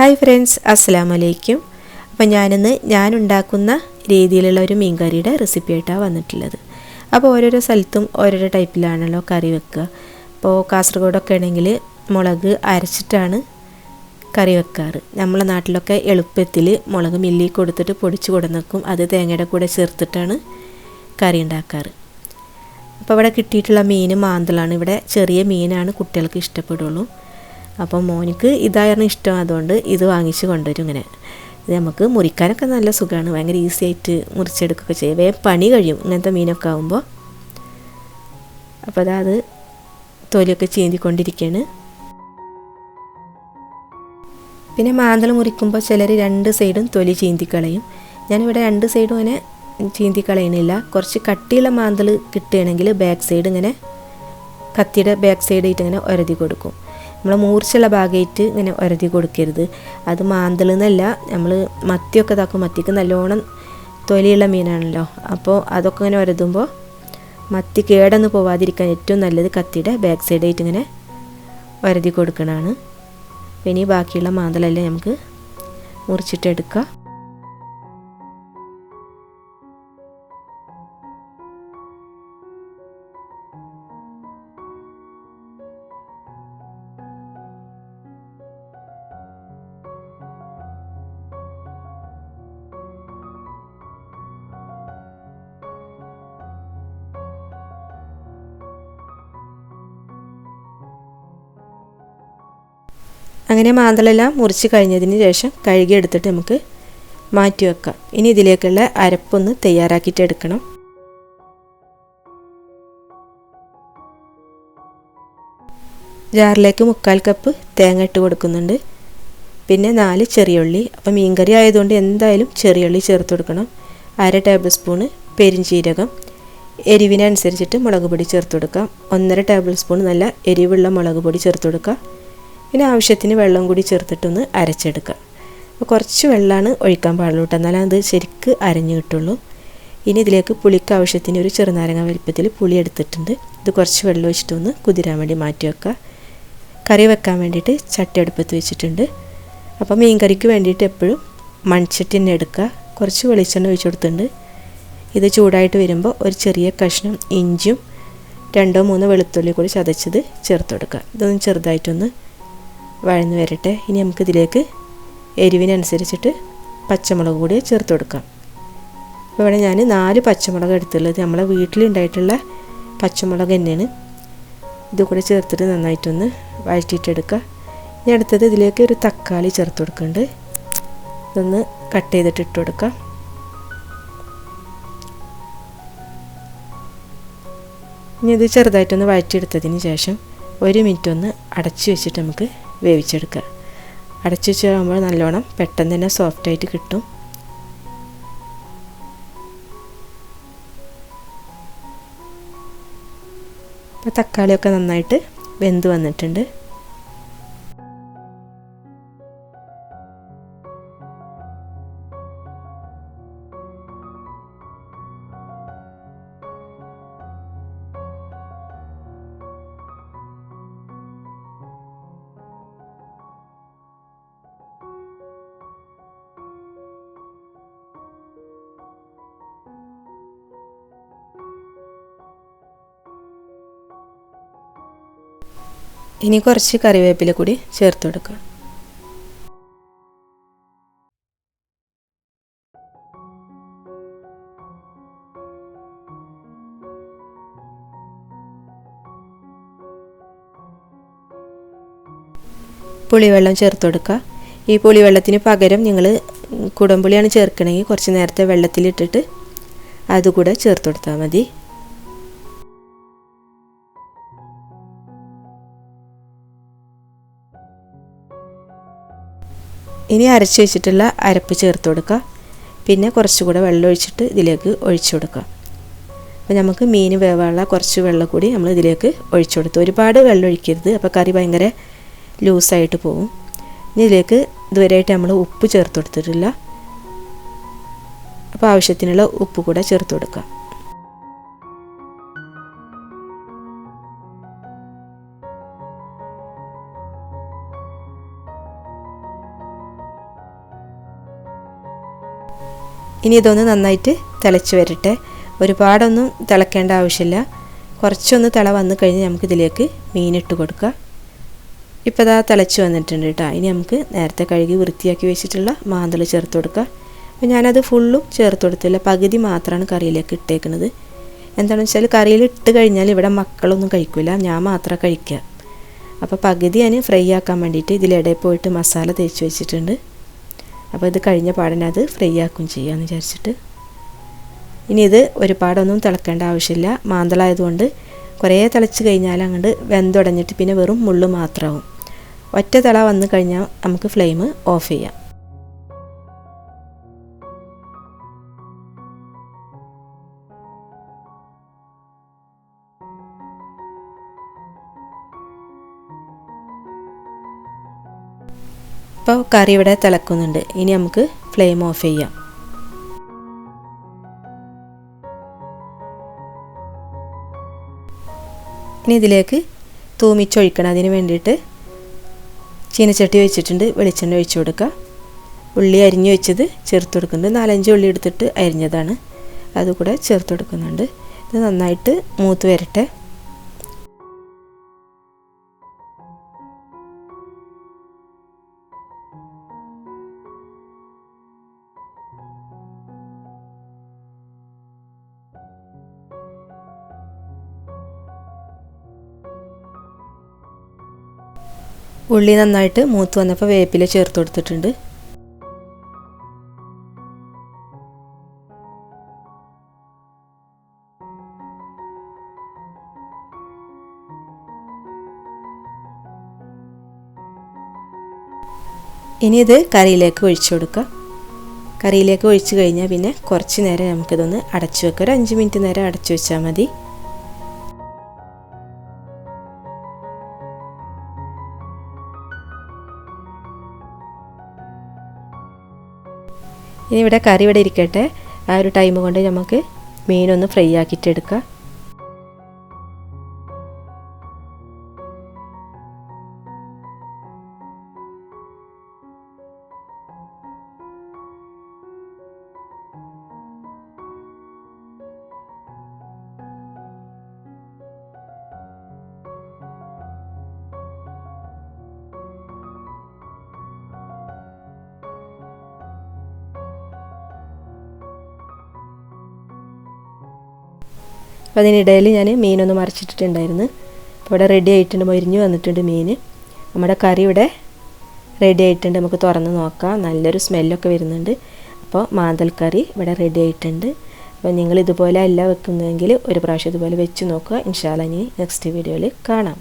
Hi friends അസ്സാം വലൈക്കും അപ്പോൾ ഞാനിന്ന് ഞാൻ ഉണ്ടാക്കുന്ന രീതിയിലുള്ള ഒരു മീൻകറിയുടെ റെസിപ്പി ആയിട്ടാണ് വന്നിട്ടുള്ളത്. അപ്പോൾ ഓരോരോ സ്ഥലത്തും ഓരോരോ ടൈപ്പിലാണല്ലോ കറി വെക്കുക. അപ്പോൾ കാസർഗോഡൊക്കെ ആണെങ്കിൽ മുളക് അരച്ചിട്ടാണ് കറി വെക്കാറ്. നമ്മളെ നാട്ടിലൊക്കെ എളുപ്പത്തിൽ മുളക് മില്ലി കൊടുത്തിട്ട് പൊടിച്ച് കൊടുന്നേക്കും അത് തേങ്ങയുടെ കൂടെ ചേർത്തിട്ടാണ് കറി ഉണ്ടാക്കാറ്. അപ്പോൾ ഇവിടെ കിട്ടിയിട്ടുള്ള മീൻ മാന്തളാണ്. ഇവിടെ ചെറിയ മീനാണ് കുട്ടികൾക്ക് ഇഷ്ടപ്പെടുള്ളൂ. അപ്പോൾ മോനിക്ക് ഇതായിരുന്നു ഇഷ്ടം. അതുകൊണ്ട് ഇത് വാങ്ങിച്ച് കൊണ്ടുവരും ഇങ്ങനെ. ഇത് നമുക്ക് മുറിക്കാനൊക്കെ നല്ല സുഖമാണ്. ഭയങ്കര ഈസി ആയിട്ട് മുറിച്ചെടുക്കുകയൊക്കെ ചെയ്യും. വേഗം പണി കഴിയും ഇങ്ങനത്തെ മീനൊക്കെ ആകുമ്പോൾ അപ്പോൾ അതാത് തൊലിയൊക്കെ ചീന്തിക്കൊണ്ടിരിക്കുകയാണ് പിന്നെ മാന്തൽ മുറിക്കുമ്പോൾ ചിലർ രണ്ട് സൈഡും തൊലി ചീന്തിക്കളയും. ഞാനിവിടെ രണ്ട് സൈഡും അങ്ങനെ ചീന്തിക്കളയണില്ല. കുറച്ച് കട്ടിയുള്ള മാന്തൽ കിട്ടുകയാണെങ്കിൽ ബാക്ക് സൈഡ് ഇങ്ങനെ കത്തിയുടെ ബാക്ക് സൈഡായിട്ട് ഇങ്ങനെ ഒരതി കൊടുക്കും. നമ്മൾ മൂർച്ചയുള്ള ഭാഗമായിട്ട് ഇങ്ങനെ ഒരതി കൊടുക്കരുത്. അത് മാന്തൾ എന്നല്ല നമ്മൾ മത്തിയൊക്കെ ഇതാക്കും. മത്തിക്ക് നല്ലോണം തൊലിയുള്ള മീനാണല്ലോ. അപ്പോൾ അതൊക്കെ ഇങ്ങനെ ഒരതുമ്പോൾ മത്തി കേടന്ന് പോവാതിരിക്കാൻ ഏറ്റവും നല്ലത് കത്തിയുടെ ബാക്ക് സൈഡായിട്ട് ഇങ്ങനെ ഒരതി കൊടുക്കണതാണ്. ഇനി ബാക്കിയുള്ള മാന്തലെല്ലാം നമുക്ക് മുറിച്ചിട്ടെടുക്കാം. അങ്ങനെ മാന്തളെല്ലാം മുറിച്ച് കഴിഞ്ഞതിന് ശേഷം കഴുകിയെടുത്തിട്ട് നമുക്ക് മാറ്റി വെക്കാം. ഇനി ഇതിലേക്കുള്ള അരപ്പൊന്ന് തയ്യാറാക്കിയിട്ട് എടുക്കണം. ജാറിലേക്ക് മുക്കാൽ കപ്പ് തേങ്ങ ഇട്ട് കൊടുക്കുന്നുണ്ട്. പിന്നെ നാല് ചെറിയുള്ളി. അപ്പം മീൻകറി ആയതുകൊണ്ട് എന്തായാലും ചെറിയുള്ളി ചേർത്ത് കൊടുക്കണം. അര ടേബിൾ സ്പൂണ് പെരിഞ്ചീരകം. എരിവിനനുസരിച്ചിട്ട് മുളക് പൊടി ചേർത്ത് കൊടുക്കാം. ഒന്നര ടേബിൾ സ്പൂൺ നല്ല എരിവുള്ള മുളക് പൊടി ചേർത്ത് കൊടുക്കുക പിന്നെ ആവശ്യത്തിന് വെള്ളം കൂടി ചേർത്തിട്ടൊന്ന് അരച്ചെടുക്കുക. അപ്പോൾ കുറച്ച് വെള്ളമാണ് ഒഴിക്കാൻ പാടുള്ളൂ കേട്ടോ. എന്നാലും അത് ശരിക്ക് അരഞ്ഞു കിട്ടുള്ളൂ. ഇനി ഇതിലേക്ക് പുളിക്ക് ആവശ്യത്തിന് ഒരു ചെറുനാരങ്ങ വലിപ്പത്തിൽ പുളി എടുത്തിട്ടുണ്ട്. ഇത് കുറച്ച് വെള്ളം ഒഴിച്ചിട്ടൊന്ന് കുതിരാൻ വേണ്ടി മാറ്റി വെക്കുക. കറി വെക്കാൻ വേണ്ടിയിട്ട് ചട്ടി അടുപ്പത്ത് വെച്ചിട്ടുണ്ട്. അപ്പോൾ മീൻ കറിക്ക് വേണ്ടിയിട്ട് എപ്പോഴും മൺചട്ടി തന്നെ എടുക്കുക. കുറച്ച് വെളിച്ചെണ്ണ ഒഴിച്ചു കൊടുത്തിട്ടുണ്ട്. ഇത് ചൂടായിട്ട് വരുമ്പോൾ ഒരു ചെറിയ കഷ്ണം ഇഞ്ചും രണ്ടോ മൂന്നോ വെളുത്തുള്ളി കൂടി ചതച്ചത് ചേർത്ത് കൊടുക്കുക. ഇതൊന്ന് ചെറുതായിട്ടൊന്ന് വഴന്ന് വരട്ടെ. ഇനി നമുക്കിതിലേക്ക് എരിവിനനുസരിച്ചിട്ട് പച്ചമുളക് കൂടി ചേർത്ത് കൊടുക്കാം. അപ്പോൾ ഇവിടെ ഞാൻ നാല് പച്ചമുളക് എടുത്തുള്ളത്. നമ്മളെ വീട്ടിലുണ്ടായിട്ടുള്ള പച്ചമുളക് തന്നെയാണ്. ഇത് കൂടെ ചേർത്തിട്ട് നന്നായിട്ടൊന്ന് വഴറ്റിയിട്ടെടുക്കുക. ഇനി അടുത്തത് ഇതിലേക്ക് ഒരു തക്കാളി ചേർത്ത് കൊടുക്കുന്നുണ്ട്. ഇതൊന്ന് കട്ട് ചെയ്തിട്ട് ഇട്ട് കൊടുക്കാം ഇനി ഇത് ചെറുതായിട്ടൊന്ന് വഴറ്റിയെടുത്തതിന് ശേഷം ഒരു മിനിറ്റ് ഒന്ന് അടച്ചു വെച്ചിട്ട് നമുക്ക് വേവിച്ചെടുക്കുക. അടച്ചു വെച്ചാകുമ്പോൾ നല്ലോണം പെട്ടെന്ന് തന്നെ സോഫ്റ്റായിട്ട് കിട്ടും. അപ്പോൾ തക്കാളിയൊക്കെ നന്നായിട്ട് വെന്ത് വന്നിട്ടുണ്ട്. ഇനി കുറച്ച് കറിവേപ്പില കൂടി ചേർത്ത് കൊടുക്കുക പുളിവെള്ളം ചേർത്ത് കൊടുക്കുക. ഈ പുളിവെള്ളത്തിന് പകരം നിങ്ങൾ കുടംപുളിയാണ് ചേർക്കണമെങ്കിൽ കുറച്ച് നേരത്തെ വെള്ളത്തിലിട്ടിട്ട് അതുകൂടെ ചേർത്ത് കൊടുത്താൽ മതി. ഇനി അരച്ച് വെച്ചിട്ടുള്ള അരപ്പ് ചേർത്ത് കൊടുക്കുക. പിന്നെ കുറച്ചുകൂടെ വെള്ളം ഒഴിച്ചിട്ട് ഇതിലേക്ക് ഒഴിച്ചു കൊടുക്കുക. അപ്പോൾ നമുക്ക് മീൻ വേവാനുള്ള കുറച്ച് വെള്ളം കൂടി നമ്മൾ ഇതിലേക്ക് ഒഴിച്ചു കൊടുത്തു. ഒരുപാട് വെള്ളം ഒഴിക്കരുത്. അപ്പോൾ കറി ഭയങ്കര ലൂസായിട്ട് പോകും ഇനി ഇതിലേക്ക് ഇതുവരെയായിട്ട് നമ്മൾ ഉപ്പ് ചേർത്ത് കൊടുത്തിട്ടില്ല. അപ്പോൾ ആവശ്യത്തിനുള്ള ഉപ്പ് കൂടെ ചേർത്ത് കൊടുക്കുക. ഇനി ഇതൊന്ന് നന്നായിട്ട് തിളച്ച് വരട്ടെ. ഒരുപാടൊന്നും തിളക്കേണ്ട ആവശ്യമില്ല. കുറച്ചൊന്ന് തിള വന്നു കഴിഞ്ഞ് നമുക്കിതിലേക്ക് മീനിട്ട് കൊടുക്കുക. ഇപ്പോൾ ഇതാ തിളച്ച് വന്നിട്ടുണ്ട് കേട്ടോ. ഇനി നമുക്ക് നേരത്തെ കഴുകി വൃത്തിയാക്കി വെച്ചിട്ടുള്ള മാന്തൽ ചേർത്ത് കൊടുക്കുക. അപ്പോൾ ഞാനത് ഫുള്ളും ചേർത്ത് കൊടുത്തില്ല. പകുതി മാത്രമാണ് കറിയിലേക്ക് ഇട്ടേക്കുന്നത് എന്താണെന്ന് വെച്ചാൽ കറിയിൽ ഇട്ട് കഴിഞ്ഞാൽ ഇവിടെ മക്കളൊന്നും കഴിക്കില്ല ഞാൻ മാത്രം കഴിക്കുക. അപ്പോൾ പകുതി ഞാൻ ഫ്രൈ ആക്കാൻ വേണ്ടിയിട്ട് ഇതിലിടയിൽ പോയിട്ട് മസാല തേച്ച് വെച്ചിട്ടുണ്ട്. അപ്പോൾ ഇത് കഴിഞ്ഞ പാടനെ അത് ഫ്രൈ ആക്കും ചെയ്യാമെന്ന് വിചാരിച്ചിട്ട്. ഇനി ഇത് ഒരുപാടൊന്നും തിളക്കേണ്ട ആവശ്യമില്ല. മാന്തളായതുകൊണ്ട് കുറേ തിളച്ച് കഴിഞ്ഞാൽ അങ്ങോട്ട് വെന്തുടഞ്ഞിട്ട് പിന്നെ വെറും മുള്ളു മാത്രമാവും. ഒറ്റ തിള വന്നു കഴിഞ്ഞാൽ നമുക്ക് ഫ്ലെയിം ഓഫ് ചെയ്യാം. ഇപ്പോൾ കറി ഇവിടെ തിളക്കുന്നുണ്ട്. ഇനി നമുക്ക് ഫ്ലെയിം ഓഫ് ചെയ്യാം. ഇനി ഇതിലേക്ക് തൂമിച്ചൊഴിക്കണം. അതിന് വേണ്ടിയിട്ട് ചീനച്ചട്ടി വെച്ചിട്ടുണ്ട് വെളിച്ചെണ്ണ ഒഴിച്ചു കൊടുക്കുക. ഉള്ളി അരിഞ്ഞ് വെച്ചത് ചേർത്ത് കൊടുക്കുന്നുണ്ട്. നാലഞ്ച് ഉള്ളി എടുത്തിട്ട് അരിഞ്ഞതാണ്. അതുകൂടെ ചേർത്ത് കൊടുക്കുന്നുണ്ട്. ഇത് നന്നായിട്ട് മൂത്ത് വരട്ടെ. ഉള്ളി നന്നായിട്ട് മൂത്ത് വന്നപ്പോൾ വേപ്പില ചേർത്ത് കൊടുത്തിട്ടുണ്ട്. ഇനി ഇത് കറിയിലേക്ക് ഒഴിച്ചു കൊടുക്കുക കറിയിലേക്ക് ഒഴിച്ചു കഴിഞ്ഞാൽ പിന്നെ കുറച്ച് നേരം നമുക്കിതൊന്ന് അടച്ചു വെക്കാം. ഒരു അഞ്ച് മിനിറ്റ് നേരം അടച്ചു വെച്ചാൽ മതി. ഇനി ഇവിടെ കറി ഇവിടെ ഇരിക്കട്ടെ. ആ ഒരു ടൈം കൊണ്ട് നമുക്ക് മീനൊന്ന് ഫ്രൈ ആക്കിയിട്ട് അപ്പോൾ അതിനിടയിൽ ഞാൻ മീനൊന്ന് മറിച്ചിട്ടിട്ടുണ്ടായിരുന്നു. അപ്പോൾ ഇവിടെ റെഡി ആയിട്ടുണ്ട്. മൊരിഞ്ഞ് വന്നിട്ടുണ്ട് മീൻ നമ്മുടെ കറി ഇവിടെ റെഡി ആയിട്ടുണ്ട്. നമുക്ക് തുറന്ന് നോക്കാം. നല്ലൊരു സ്മെല്ലൊക്കെ വരുന്നുണ്ട്. അപ്പോൾ മാന്തൽ കറി ഇവിടെ റെഡി ആയിട്ടുണ്ട്. അപ്പോൾ നിങ്ങൾ ഇതുപോലെ അല്ല വെക്കുന്നതെങ്കിൽ ഒരു പ്രാവശ്യം ഇതുപോലെ വെച്ച് നോക്കുക. ഇൻഷാല്ല ഇനി നെക്സ്റ്റ് വീഡിയോയിൽ കാണാം.